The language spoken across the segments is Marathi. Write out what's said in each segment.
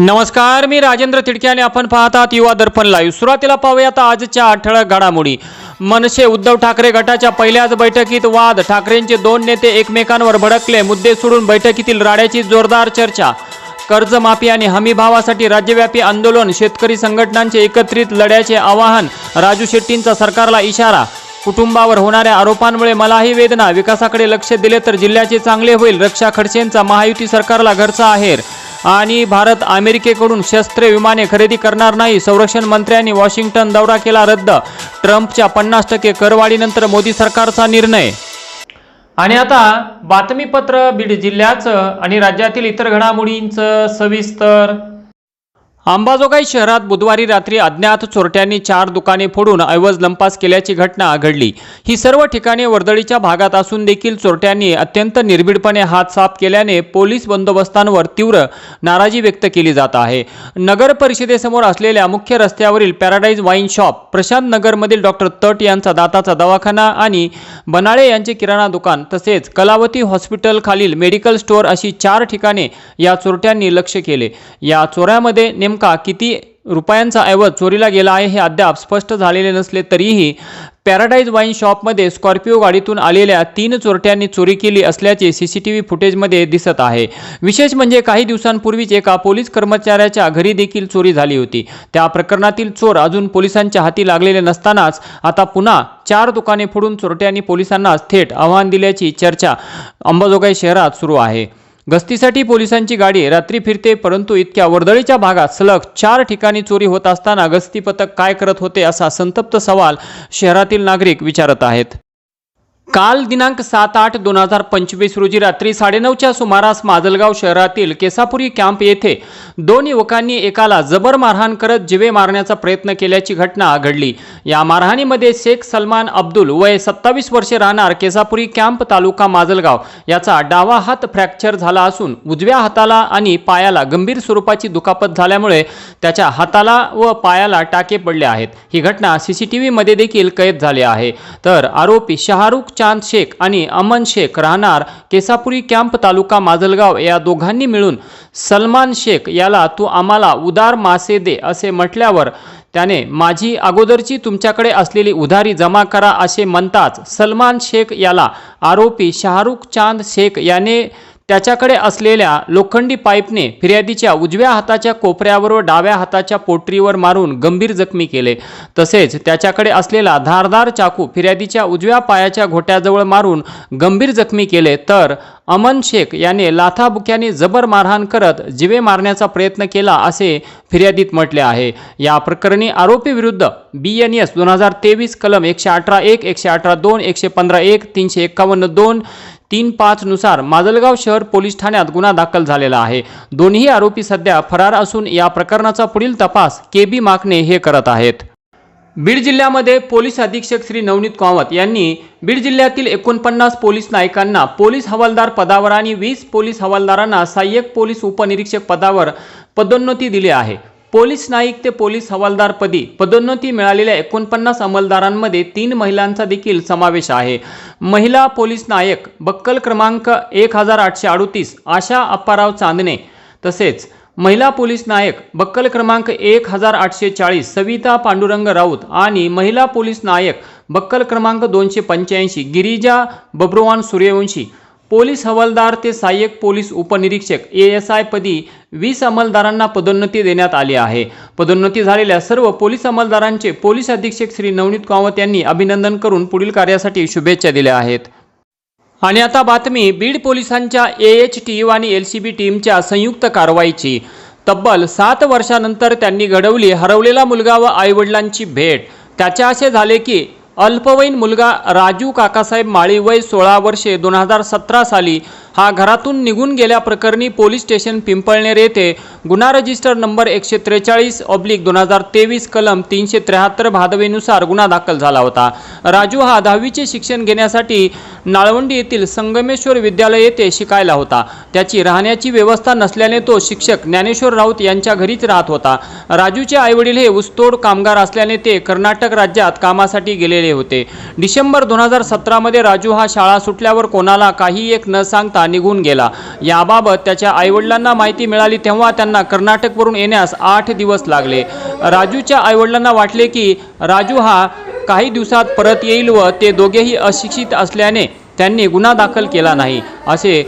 नमस्कार मी राजेंद्र तिडके आणि आपण पाहतात युवा दर्पण लाईव्ह सुरुवातीला पाहूया आता आजच्या ठळक घडामोडी. मनसे उद्धव ठाकरे गटाच्या पहिल्याच बैठकीत वाद. ठाकरेंचे दोन नेते एकमेकांवर भडकले. मुद्दे सोडून बैठकीतील राड्याची जोरदार चर्चा. कर्जमाफी आणि हमीभावासाठी राज्यव्यापी आंदोलन. शेतकरी संघटनांचे एकत्रित लढ्याचे आवाहन. राजू शेट्टींचा सरकारला इशारा. कुटुंबावर होणाऱ्या आरोपांमुळे मलाही वेदना. विकासाकडे लक्ष दिले तर जिल्ह्याचे चांगले होईल. रक्षा खडसेंचा महायुती सरकारला घरचा आहेर. आणि भारत अमेरिकेकडून शस्त्रे विमाने खरेदी करणार नाही. संरक्षण मंत्र्यांनी वॉशिंग्टन दौरा केला रद्द. ट्रम्पच्या पन्नास टक्के करवाढीनंतर मोदी सरकारचा निर्णय. आणि आता बातमीपत्र बीड जिल्ह्याचं आणि राज्यातील इतर घडामोडींचं सविस्तर अंबाजोगाई शहरात बुधवारी रात्री अज्ञात चोरट्यांनी चार दुकाने फोडून ऐवज लंपास केल्याची घटना घडली. ही सर्व ठिकाणे वर्दळीच्या भागात असून देखील चोरट्यांनी अत्यंत निर्भीडपणे हात साफ केल्याने पोलीस बंदोबस्तांवर तीव्र नाराजी व्यक्त केली जात आहे. नगर परिषदेसमोर असलेल्या मुख्य रस्त्यावरील पॅराडाईज वाईन शॉप प्रशांत नगरमधील डॉक्टर तट यांचा दाताचा दवाखाना आणि बनाळे यांचे किराणा दुकान तसेच कलावती हॉस्पिटल खालील मेडिकल स्टोअर अशी चार ठिकाणे या चोरट्यांनी लक्ष केले. या चोऱ्यामध्ये नेमका किती रुपयांचा ऐवज चोरीला गेला आहे हे अद्याप स्पष्ट झालेले नसले तरीही पॅराडाईज वाईन शॉपमध्ये स्कॉर्पिओ गाडीतून आलेल्या तीन चोरट्यांनी चोरी केली असल्याचे सी सी टी व्ही फुटेजमध्ये दिसत आहे. विशेष म्हणजे काही दिवसांपूर्वीच एका पोलीस कर्मचाऱ्याच्या घरी देखील चोरी झाली होती. त्या प्रकरणातील चोर अजून पोलिसांच्या हाती लागलेले नसतानाच आता पुन्हा चार दुकाने फोडून चोरट्यांनी पोलिसांना थेट आव्हान दिल्याची चर्चा अंबाजोगाई शहरात सुरू आहे. गस्तीसाठी पोलिसांची गाडी रात्री फिरते परंतु इतक्या वर्दळीच्या भागात सलग चार ठिकाणी चोरी होत असताना गस्ती पथक काय करत होते असा संतप्त सवाल शहरातील नागरिक विचारत आहेत. काल दिनांक सात आठ दोन हजार पंचवीस रोजी रात्री साडेनऊच्या सुमारास माजलगाव शहरातील केसापुरी कॅम्प येथे दोन युवकांनी एकाला जबर मारहाण करत जिवे मारण्याचा प्रयत्न केल्याची घटना घडली. या मारहाणीमध्ये शेख सलमान अब्दुल वय सत्तावीस वर्षे राहणार केसापुरी कॅम्प तालुका माजलगाव. याचा डावा हात फ्रॅक्चर झाला असून उजव्या हाताला आणि पायाला गंभीर स्वरूपाची दुखापत झाल्यामुळे त्याच्या हाताला व पायाला टाके पडले आहेत. ही घटना सीसीटीव्हीमध्ये देखील कैद झाली आहे. तर आरोपी शहारुख चांद शेख आणि अमन शेख राहणार केसापुरी कॅम्प तालुका माजलगाव. या दोघांनी मिळून सलमान शेख याला तू आम्हाला उदार मासे दे असे म्हटल्यावर त्याने माझी अगोदरची तुमच्याकडे असलेली उधारी जमा करा असे म्हणताच सलमान शेख याला आरोपी शाहरुख चांद शेख याने त्याच्याकडे असलेल्या लोखंडी पाईपने फिर्यादीच्या उजव्या हाताच्या कोपऱ्यावर व डाव्या हाताच्या पोटरीवर मारून गंभीर जखमी केले. तसेच त्याच्याकडे असलेला धारदार चाकू फिर्यादीच्या उजव्या पायाच्या घोट्याजवळ मारून गंभीर जखमी केले तर अमन शेख याने लाथाबुक्याने जबर मारहाण करत जिवे मारण्याचा प्रयत्न केला असे फिर्यादीत म्हटले आहे. या प्रकरणी आरोपीविरुद्ध बी एन एस दोन हजार तेवीस कलम एकशे अठरा एक एकशे अठरा दोन एकशे पंधरा एक तीनशे एकावन्न दोन तीन पाचनुसार माजलगाव शहर पोलीस ठाण्यात गुन्हा दाखल झालेला आहे. दोन्ही आरोपी सध्या फरार असून या प्रकरणाचा पुढील तपास के बी माकणे हे करत आहेत. बीड जिल्ह्यामध्ये पोलीस अधीक्षक श्री नवनीत कामत यांनी बीड जिल्ह्यातील एकोणपन्नास पोलीस नायकांना पोलीस हवालदार पदावर आणि वीस पोलीस हवालदारांना सहाय्यक पोलीस उपनिरीक्षक पदावर पदोन्नती दिली आहे. पोलीस नाईक ते पोलीस हवालदारपदी पदोन्नती मिळालेल्या एकोणपन्नास अंमलदारांमध्ये तीन महिलांचा देखील समावेश आहे. महिला पोलीस नायक बक्कल क्रमांक एक हजार आठशे अडोतीस आशा अप्पाराव चांदणे तसेच महिला पोलीस नायक बक्कल क्रमांक एक हजार आठशे चाळीस सविता पांडुरंग राऊत आणि महिला पोलीस नायक बक्कल क्रमांक दोनशे पंच्याऐंशी गिरिजा बब्रुवान सूर्यवंशी पोलीस हवालदार ते सहाय्यक पोलीस उपनिरीक्षक ए एस आय पदी वीस अंमलदारांना पदोन्नती देण्यात आली आहे. पदोन्नती झालेल्या सर्व पोलीस अंमलदारांचे पोलीस अधीक्षक श्री नवनीत कामत यांनी अभिनंदन करून पुढील कार्यासाठी शुभेच्छा दिल्या आहेत. आणि आता बातमी बीड पोलिसांच्या ए एच टी यू आणि एल सी बी टीमच्या संयुक्त कारवाईची. तब्बल सात वर्षानंतर त्यांनी घडवली हरवलेला मुलगा व आईवडिलांची भेट. त्याच्या असे झाले की अल्पवयीन मुलगा राजू काकासाहेब माळी वय सोळा वर्षे दोन हजार सतरा साली हा घरातून निघून गेल्याप्रकरणी पोलीस स्टेशन पिंपळनेर येथे गुन्हा रजिस्टर नंबर एकशे त्रेचाळीस ऑब्लिक दोन हजार तेवीस कलम तीनशे त्र्याहत्तर भादवेनुसार गुन्हा दाखल झाला होता. राजू हा दहावीचे शिक्षण घेण्यासाठी नाळवंडी येथील संगमेश्वर विद्यालय येथे शिकायला होता. त्याची राहण्याची व्यवस्था नसल्याने तो शिक्षक ज्ञानेश्वर राऊत यांच्या घरीच राहत होता. राजूचे आईवडील हे ऊसतोड कामगार असल्याने ते कर्नाटक राज्यात कामासाठी गेलेले होते. डिसेंबर दोन हजार सतरामध्ये राजू हा शाळा सुटल्यावर कोणाला काही एक न सांगता निघून गेला. याबाबत त्याच्या आईवडिलांना माहिती मिळाली तेव्हा त्यांना कर्नाटकवरून येण्यास आठ दिवस लागले. राजूच्या आईवडिलांना वाटले की राजू हा काही दिवसात परत येईल व ते दोघेही अशिक्षित असल्याने त्यांनी गुन्हा दाखल केला नाही. असे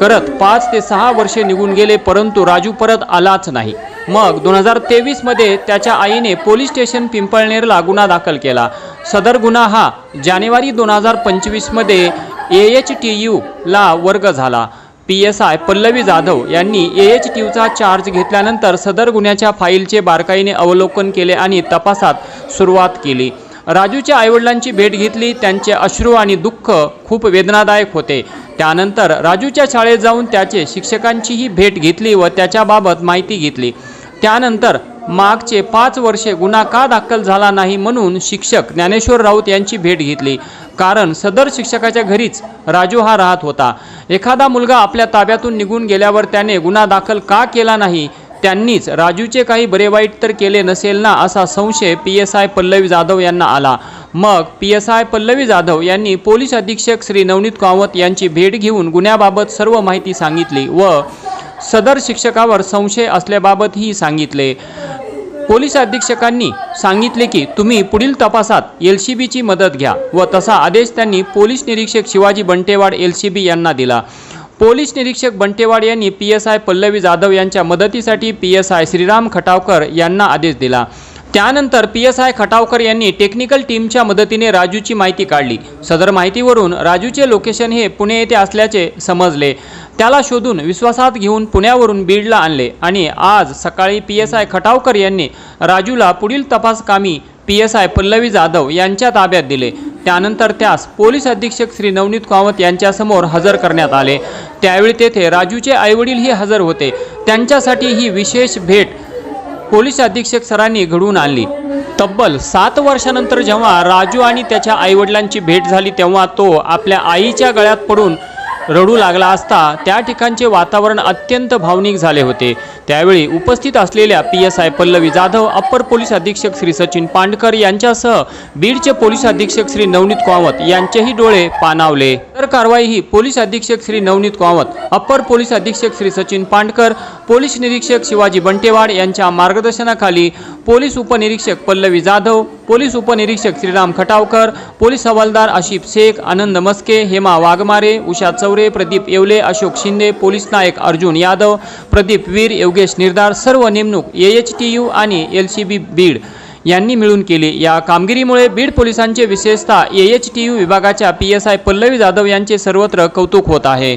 करत पाच ते सहा वर्षे निघून गेले परंतु राजू परत आलाच नाही. मग दोन हजार तेवीसमध्ये त्याच्या आईने पोलीस स्टेशन पिंपळनेरला गुन्हा दाखल केला. सदर गुन्हा हा जानेवारी दोन हजार पंचवीसमध्ये ए एच टी यूला वर्ग झाला. P S I Pallavi Jadhav यांनी ए एच टी यूचा चार्ज घेतल्यानंतर सदर गुन्ह्याच्या फाईलचे बारकाईने अवलोकन केले आणि तपासात सुरुवात केली. राजूच्या आईवडिलांची भेट घेतली त्यांचे अश्रू आणि दुःख खूप वेदनादायक होते. त्यानंतर राजूच्या शाळेत जाऊन त्याचे शिक्षकांचीही भेट घेतली व त्याच्याबाबत माहिती घेतली. त्यानंतर मागचे पाच वर्षे गुन्हा का दाखल झाला नाही म्हणून शिक्षक ज्ञानेश्वर राऊत यांची भेट घेतली. कारण सदर शिक्षकाच्या घरीच राजू हा राहत होता. एखादा मुलगा आपल्या ताब्यातून निघून गेल्यावर त्याने गुन्हा दाखल का केला नाही? त्यांनीच राजूचे काही बरे वाईट तर केले नसेल ना असा संशय P S I Pallavi Jadhav यांना आला. मग P S I Pallavi Jadhav यांनी पोलीस अधीक्षक श्री नवनीत कामत यांची भेट घेऊन गुन्ह्याबाबत सर्व माहिती सांगितली व सदर शिक्षकावर संशय असल्याबाबतही सांगितले. पोलीस अधीक्षकांनी सांगितले की तुम्ही पुढील तपासात एल सी बीची मदत घ्या व तसा आदेश त्यांनी पोलीस निरीक्षक Shivaji Bantewad L C B यांना दिला. पोलीस निरीक्षक बंटेवाड यांनी P S I Pallavi Jadhav यांच्या मदतीसाठी P S I Shriram Khatavkar यांना आदेश दिला. त्यानंतर पी एस आय खटावकर यांनी टेक्निकल टीमच्या मदतीने राजूची माहिती काढली. सदर माहितीवरून राजूचे लोकेशन हे पुणे येथे असल्याचे समजले. त्याला शोधून विश्वासात घेऊन पुण्यावरून बीडला आणले आणि आज सकाळी पी एस आय खटावकर यांनी राजूला पुढील तपासकामी P S I Pallavi Jadhav यांच्या ताब्यात दिले. त्यानंतर त्यास पोलीस अधीक्षक श्री नवनीत कामत यांच्यासमोर हजर करण्यात आले. त्यावेळी तेथे राजूचे आईवडीलही हजर होते. त्यांच्यासाठी ही विशेष भेट पोलीस अधीक्षक सरांनी घडवून आणली. तब्बल सात वर्षानंतर जेव्हा राजू आणि त्याच्या आईवडिलांची भेट झाली तेव्हा तो आपल्या आईच्या गळ्यात पडून रडू लागला असता त्या ठिकाणचे वातावरण अत्यंत भावनिक झाले होते. त्यावेळी उपस्थित असलेल्या P S I Pallavi Jadhav upper police अधीक्षक श्री सचिन पांडकर यांच्यासह बीडचे पोलीस अधीक्षक श्री नवनीत कामत यांचेही डोळे पाणावले. तर कारवाई ही पोलीस अधीक्षक श्री नवनीत कामत अप्पर पोलीस अधीक्षक श्री सचिन पांडकर पोलीस निरीक्षक शिवाजी बंटेवाड यांच्या मार्गदर्शनाखाली पोलीस उपनिरीक्षक पल्लवी जाधव पोलीस उपनिरीक्षक श्रीराम खटावकर पोलीस हवालदार आशिफ शेख आनंद मस्के हेमा वाघमारे उषा चौरे प्रदीप येवले अशोक शिंदे पोलीस नायक अर्जुन यादव प्रदीप वीर योगेश निर्धार सर्व नेमणूक ए एच टी यू आणि एल सी बी बीड यांनी मिळून केली. या कामगिरीमुळे बीड पोलिसांचे विशेषतः ए एच टी यू विभागाच्या P S I Pallavi Jadhav यांचे सर्वत्र कौतुक होत आहे.